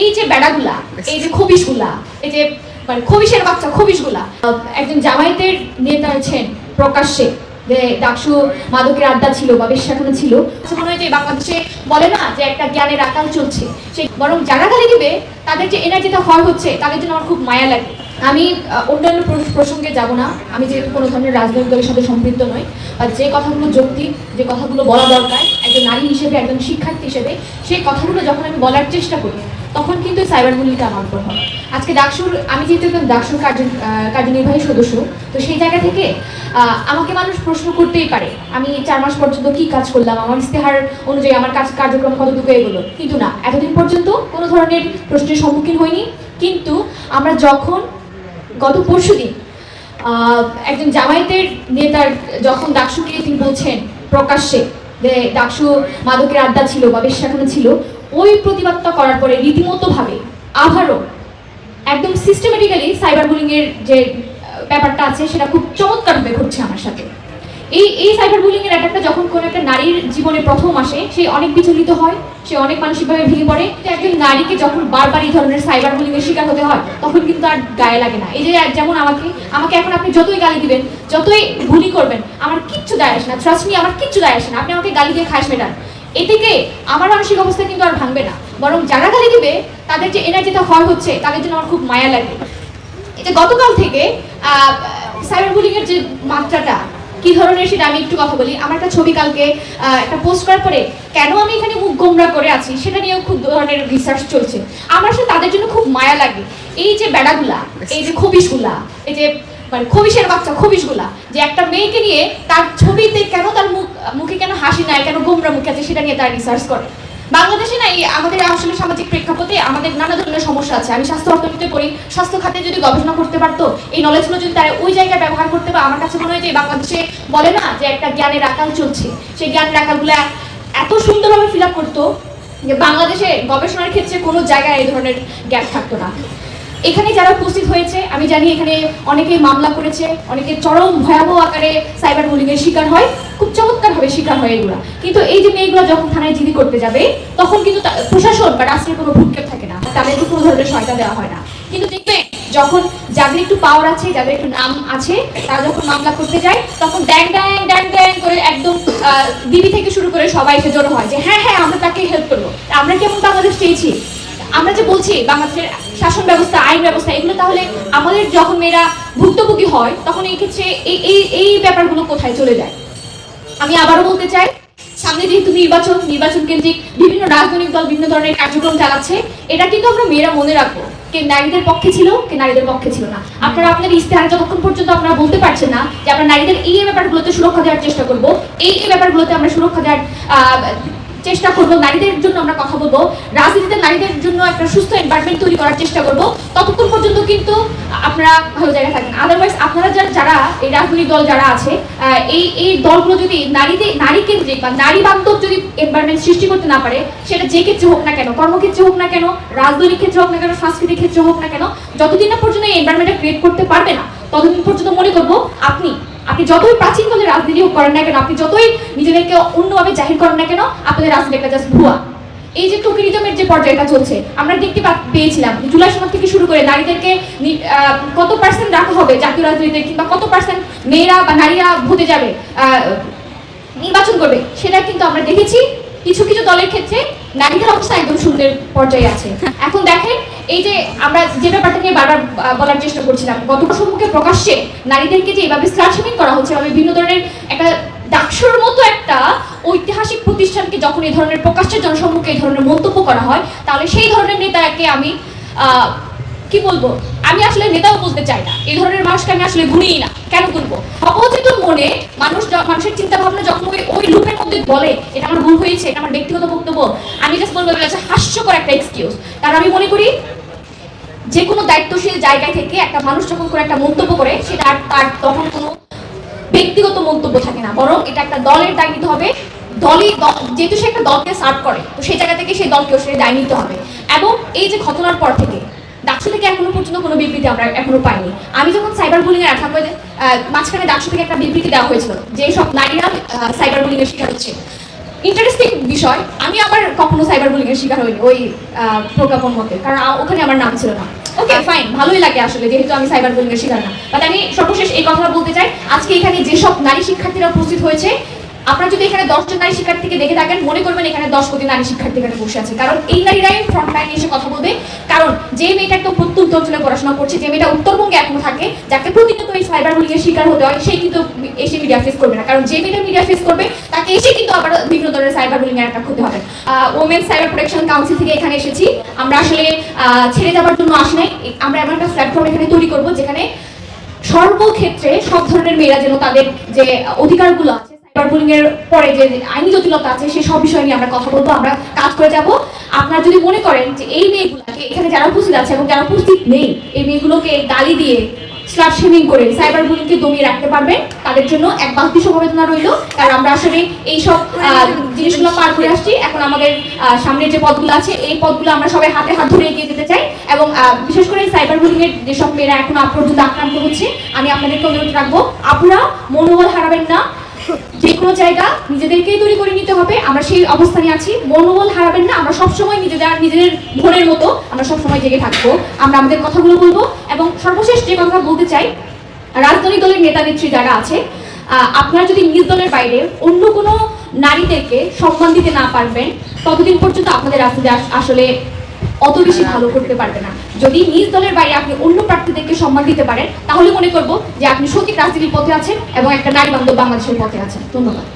এই যে বেড়াগুলা এই যে খবিশগুলা এই যে মানে খবিশের বাচ্চা খবিশগুলা একজন জামায়াতের নেতা আছেন প্রকাশ্যে যে ডাকসু মাদকের আড্ডা ছিল বা বেশ্যাখানা ছিল। আচ্ছা, মনে হয় যে বাংলাদেশে বলে না যে একটা জ্ঞানের আকাল চলছে। সেই বরং যারা গালি দিবে তাদের যে এনার্জিটা হয় হচ্ছে তাদের জন্য আমার খুব মায়া লাগে। আমি অন্যান্য প্রসঙ্গে যাব না। আমি যেহেতু কোনো ধরনের রাজনৈতিক দলের সাথে সম্পৃক্ত নই। যে কথাগুলো যৌক্তিক যে কথাগুলো বলা দরকার, একজন নারী হিসেবে, একজন শিক্ষার্থী হিসেবে, সেই কথাগুলো যখন আমি বলার চেষ্টা করি, তখন কিন্তু সাইবার বুলিংটা আমার উপর হয়। আজকে ডাকসুর, আমি যেহেতু একজন ডাকসুর কার্য কার্যনির্বাহী সদস্য, তো সেই জায়গা থেকে আমাকে মানুষ প্রশ্ন করতেই পারে, আমি চার মাস পর্যন্ত কি কাজ করলাম, আমার ইস্তেহার অনুযায়ী আমার কাজ, কার্যক্রম কতটুকু এগোলো? কিন্তু না, এতদিন পর্যন্ত কোনো ধরনের প্রশ্নের সম্মুখীন হইনি। কিন্তু আমরা যখন গত পরশু দিন একজন জামায়াতের নেতার যখন ডাকসুকে তিনি বলছেন প্রকাশ্যে যে ডাকসু মাদকের আড্ডা ছিল বা বেশ্যাখানা ছিল, ওই প্রতিবাদটা করার পরে রীতিমতো ভাবে আবারও একদম সিস্টেমেটিক্যালি সাইবার বুলিংয়ের যে ব্যাপারটা আছে, সেটা খুব চমৎকারভাবে ঘটছে আমার সাথে। এই এই সাইবার বুলিং এর একটা যখন কোনো একটা নারীর জীবনে প্রথম আসে, সে অনেক বিচলিত হয়, সে অনেক মানসিকভাবে ভেঙে পড়ে। একজন নারীকে যখন বারবার এই ধরনের সাইবার বুলিং এর শিকার হতে হয়, তখন কিন্তু আর গায়ে লাগে না। এই যে যেমন আমাকে আমাকে এখন আপনি যতই গালি দিবেন, যতই বুলি করবেন, আমার কিচ্ছু দায় আসে না। ট্রাস্ট মি আমার কিচ্ছু দায় আসে না। আপনি আমাকে গালি দিয়ে খাস মেটান এদিকে আমার মানসিক অবস্থা কিন্তু আর ভাঙবে না। বরং যারা গালি দিবে, তাদের যে এনার্জিটা হয় হচ্ছে, তাদের জন্য আমার খুব মায়া লাগে। যে গতকাল থেকে সাইবার বুলিং এর যে মাত্রাটা কি ধরনের সেটা আমি একটু কথা বলি। আমার একটা ছবি কালকে একটা পোস্ট করার পরে কেন আমি এখানে মুখ গোমরা করে আছি সেটা নিয়েও খুব ধরনের রিসার্চ চলছে। আমার সাথে তাদের জন্য খুব মায়া লাগে। এই যে বেড়াগুলা, এই যে খবিশগুলা, এই যে মানে খবিশের বাচ্চা, খবিশগুলা, যে একটা মেয়েকে নিয়ে তার ছবিতে কেন তার মুখ, মুখে কেন হাসি নাই, কেন গোমরা মুখে আছে সেটা নিয়ে তারা রিসার্চ করে। বাংলাদেশে নাই, আমাদের আসলে সামাজিক প্রেক্ষাপটে আমাদের নানা ধরনের সমস্যা আছে। আমি স্বাস্থ্য অর্থনীতিতে করি স্বাস্থ্য খাতে যদি গবেষণা করতে পারতো, এই নলেজগুলো যদি তারা ওই জায়গায় ব্যবহার করতে বা আমার কাছে মনে হয় যে বাংলাদেশে বলে না যে একটা জ্ঞানের আকাল চলছে। সেই জ্ঞানের আকালগুলো এত সুন্দরভাবে ফিল আপ করতো যে বাংলাদেশে গবেষণার ক্ষেত্রে কোনো জায়গায় এই ধরনের গ্যাপ থাকতো না। এখানে যারা উপস্থিত হয়েছে, আমি জানি এখানে অনেকে মামলা করেছে, অনেকে চরম ভয়াবহ আকারে সাইবার বুলিং এর শিকার হয়, খুব চমৎকার ভাবে শিকার হয় এগুলা। কিন্তু এই যে মেয়েগুলো যখন থানায় জিডি করতে যাবে, তখন কিন্তু প্রশাসন বা রাষ্ট্রের কোনো ভূক্ষেপ থাকে না তাদেরকে কোনো ধরনের সহায়তা দেওয়া হয় না। কিন্তু দেখবে, যখন যাদের একটু পাওয়ার আছে, যাদের একটু নাম আছে, তারা যখন মামলা করতে যায়, তখন ড্যাং ড্যাং ড্যাং ড্যাং করে একদম দিবি থেকে শুরু করে সবাই এসে জড়ো হয় যে হ্যাঁ হ্যাঁ আমরা তাকে হেল্প করব। আমরা কেমন বাংলাদেশ চেয়েছি? আমরা যে বলছি, বাংলাদেশের শাসন ব্যবস্থা, আইন ব্যবস্থা, এগুলো তাহলে আমাদের যখন মেয়েরা ভুক্তভোগী হয়, তখন এই ক্ষেত্রে এই এই এই ব্যাপারগুলো কোথায় চলে যায়? আমি আবারও বলতে চাই, সামনে যেহেতু নির্বাচন নির্বাচন কেন্দ্রিক বিভিন্ন রাজনৈতিক দল বিভিন্ন ধরনের কার্যক্রম চালাচ্ছে, এটা কিন্তু আমরা মেয়েরা মনে রাখব কে নারীদের পক্ষে ছিল কে নারীদের পক্ষে ছিল না। আপনারা আপনাদের ইস্তেহার যতক্ষণ পর্যন্ত আপনারা বলতে পারছেন না যে আমরা নারীদের এই ব্যাপারগুলোতে সুরক্ষা দেওয়ার চেষ্টা করব, এই এই ব্যাপারগুলোতে আমরা সুরক্ষা দেওয়ার চেষ্টা করব, নারীদের জন্য আমরা কথা বলব, রাজনীতিতে নারীদের জন্য একটা সুস্থ এনভায়রনমেন্ট তৈরি করার চেষ্টা করব। ততক্ষণ পর্যন্ত কিন্তু আপনারা ভালো জায়গায় থাকেন আদারওয়াইজ আপনারা যারা যারা এই রাজনৈতিক দল যারা আছে এই এই দলগুলো যদি নারীদের নারী কেন্দ্রিক বা নারী বান্ধব যদি এনভায়রনমেন্ট সৃষ্টি করতে না পারে, সেটা যে ক্ষেত্রে হোক না কেন, কর্মক্ষেত্রে হোক না কেন, রাজনৈতিক ক্ষেত্রে হোক না কেন, সাংস্কৃতিক ক্ষেত্রে হোক না কেন, যতদিন না পর্যন্ত এই এনভায়রনমেন্টটা ক্রিয়েট করতে পারবে না, ততদিন পর্যন্ত মনে করব আপনি আপনি যতই প্রাচীন কালে রাজনীতি হোক করেন না কেন, আপনি যতই নিজেদেরকে অন্যভাবে জাহির করেন না কেন, আপনাদের রাজনীতি একটা জাস্ট ভুয়া। এই যে টোকেনিজমের যে পর্যায়টা চলছে, আমরা দেখতে পেয়েছিলাম জুলাই সমাজ থেকে শুরু করে নারীদেরকে কত পার্সেন্ট রাখা হবে জাতীয় রাজনীতিতে কিংবা কত পার্সেন্ট মেয়েরা বা নারীরা ভোটে যাবে নির্বাচন করবে, সেটা কিন্তু আমরা দেখেছি। কিছু কিছু দলের ক্ষেত্রে নারীদের অবস্থা একদম শূন্যের পর্যায়ে আছে। এখন দেখেন এই যে আমরা যে ব্যাপারটা নিয়ে বারবার বলার চেষ্টা করছিলাম গত সম্মুখে প্রকাশ্যে নারীদেরকে যে এইভাবে স্লাশমিং করা হচ্ছে এভাবে বিভিন্ন ধরনের একটা ডাকসুর মতো একটা ঐতিহাসিক প্রতিষ্ঠানকে যখন এই ধরনের প্রকাশ্যে জনসম্মুখে এই ধরনের মন্তব্য করা হয় তাহলে সেই ধরনের নেতাকে আমি আহ, কি বলব? আমি আসলে নেতাও বলতে চাই না। এই ধরনের মানুষকে আমি আসলে গুনিই না। কেন গুনবো? অবচেতন মনে মানুষ মানুষের চিন্তা ভাবনা যখন ওই ওই লুপের মধ্যে বলে, এটা আমার ভুল হয়েছে, এটা আমার ব্যক্তিগত বক্তব্য, আমি জাস্ট বলব এটা হাস্যকর একটা এক্সকিউজ কারণ আমি মনে করি যে কোনো দায়িত্বশীল জায়গা থেকে একটা মানুষ যখন করে একটা মন্তব্য করে, সেটা তার তখন কোনো ব্যক্তিগত মন্তব্য থাকে না। বরং এটা একটা দলের দায় নিতে হবে। দলই যেহেতু সে একটা দলকে সার্ভ করে, তো সেই জায়গা থেকে সেই দলকেও সে দায় নিতে হবে। এবং এই যে ঘটনার পর থেকে ডাকসু থেকে এখনও পর্যন্ত কোনো বিবৃতি আমরা এখনও পাইনি। আমি যখন সাইবার বুলিং এর আঠাম মাঝখানে ডাকসু থেকে একটা বিবৃতি দেওয়া হয়েছিল যে সব নারীরা সাইবার বুলিং এর শিকার হচ্ছে। ইন্টারেস্টিং বিষয় আমি আবার কখনো সাইবার বুলিং এর শিকার হইনি ওই প্রজ্ঞাপন মতে কারণ ওখানে আমার নাম ছিল না। ওকে ফাইন ভালোই লাগে আসলে যেহেতু আমি সাইবার বুলিং এর শিকার না। বাট আমি সর্বশেষ এই কথাটা বলতে চাই আজকে এখানে যেসব নারী শিক্ষার্থীরা উপস্থিত হয়েছে আপনারা যদি এখানে দশজন নারী শিক্ষার্থীকে দেখে থাকেন, মনে করবেন এখানে দশ কোটি নারী শিক্ষার্থী এখানে বসে আছে। কারণ এই নারীরাই ফ্রন্ট লাইনে এসে কথা বলবে। কারণ যে মেয়েটা একদম প্রত্যন্ত অঞ্চলে পড়াশোনা করছে, যে মেয়েটা উত্তরবঙ্গে এখনও থাকে, যাকে প্রতিনিয়ত এই সাইবার বুলিং এর শিকার হতে হয় সেই কিন্তু এসে মিডিয়া ফেস করবে না। কারণ যে মেয়েটা মিডিয়া ফেস করবে, তাকে এসে কিন্তু আবার বিভিন্ন ধরনের সাইবার বুলিং এর একটা হতে হবে। ওমেন সাইবার প্রোটেকশন কাউন্সিল থেকে এখানে এসেছি। আমরা আসলে ছেড়ে যাওয়ার জন্য আসি নাই। আমরা এমন একটা প্ল্যাটফর্ম এখানে তৈরি করব যেখানে সর্বক্ষেত্রে সব ধরনের মেয়েরা যেন তাদের যে অধিকারগুলো আছে বুলিং এর পরে যে আইনি জটিলতা আছে সেই সব বিষয় নিয়ে আমরা কথা বলব আমরা কাজ করে যাব। আপনারা যদি মনে করেন যে এই মেয়েগুলোকে এখানে যারা উপস্থিত আছে এবং যারা উপস্থিত নেই এই মেয়েগুলোকে গালি দিয়ে স্লাট শেমিং করে সাইবার বুলিংকে দমিয়ে রাখতে পারবে তাদের জন্য এক বালতি সমবেদনা রইল। কারণ আমরা আসলে এই সব জিনিসগুলো পার করে আসছি। এখন আমাদের আহ, সামনের যে পদগুলো আছে এই পদগুলো আমরা সবাই হাতে হাত ধরে এগিয়ে যেতে চাই এবং বিশেষ করে সাইবার বুলিং এর যেসব মেয়েরা এখন পর্যন্ত আক্রান্ত হচ্ছে আমি আপনাদেরকে অনুরোধ রাখব আপনারা মনোবল হারাবেন না। যে কোনো জায়গা নিজেদেরকেই তৈরি করে নিতে হবে। আমরা সেই অবস্থানে আছি। মনোবল হারাবেন না। আমরা সবসময় নিজেদের নিজেদের ভোরের মতো আমরা সবসময় জেগে থাকব। আমরা আমাদের কথাগুলো বলব এবং সর্বশেষ যে কথা বলতে চাই, রাজনৈতিক দলের নেতা নেত্রী যারা আছে আপনারা যদি নিজ দলের বাইরে অন্য কোনো নারীদেরকে সম্মান দিতে না পারবেন, ততদিন পর্যন্ত আপনাদের রাজনীতি আস- আসলে অত বেশি ভালো করতে পারবে না। যদি নিজ দলের বাইরে আপনি অন্য প্রার্থীদেরকে সম্মান দিতে পারেন, তাহলে মনে করব যে আপনি সঠিক রাজনীতির পথে আছেন এবং একটা নারী বান্ধব বাংলাদেশের পথে আছেন। ধন্যবাদ।